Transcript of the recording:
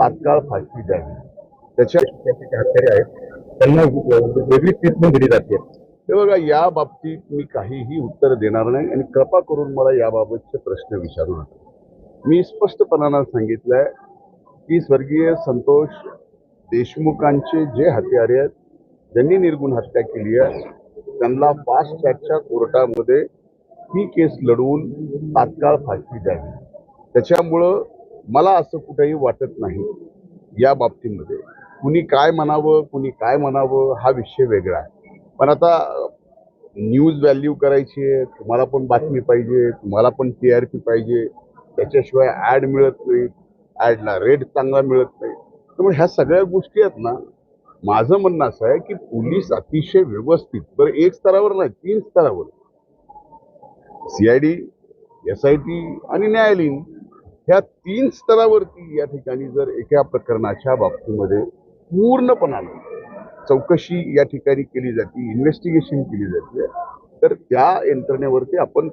तात्काळ फाशी द्यावी. त्याच्या हत्यारे आहेत त्यांना वेगळी ट्रीटमेंट दिली जाते. हे बघा या बाबतीत मी काहीही उत्तर देणार नाही आणि कृपा करून मला याबाबतचे प्रश्न विचारू नका. मी स्पष्टपणानं सांगितलंय की स्वर्गीय संतोष देशमुखांचे जे हत्यारे आहेत ज्यांनी निर्गुण हत्या केली आहे त्यांना फास्ट ट्रॅकच्या कोर्टामध्ये ही केस लढवून तात्काळ फाशी द्यावी. त्याच्यामुळं मला असं कुठेही वाटत नाही या बाबतीमध्ये. कुणी काय म्हणावं कुणी काय म्हणावं हा विषय वेगळा आहे. पण आता न्यूज व्हॅल्यू करायची आहे तुम्हाला पण बातमी पाहिजे तुम्हाला पण टी आर पी पाहिजे त्याच्याशिवाय ॲड मिळत नाही ॲडला रेट चांगला मिळत नाही. त्यामुळे ह्या सगळ्या गोष्टी आहेत ना माझं म्हणणं असं आहे की पोलीस अतिशय व्यवस्थित बरं एक स्तरावर नाही तीन स्तरावर. सीआयडी एस आय टी आणि न्यायालयीन. ह्या तीन स्तरावरती या ठिकाणी जर एका प्रकरणाच्या बाबतीमध्ये पूर्णपणाने चौकशी या ठिकाणी केली जाते इन्व्हेस्टिगेशन केली जाते तर त्या यंत्रणेवरती आपण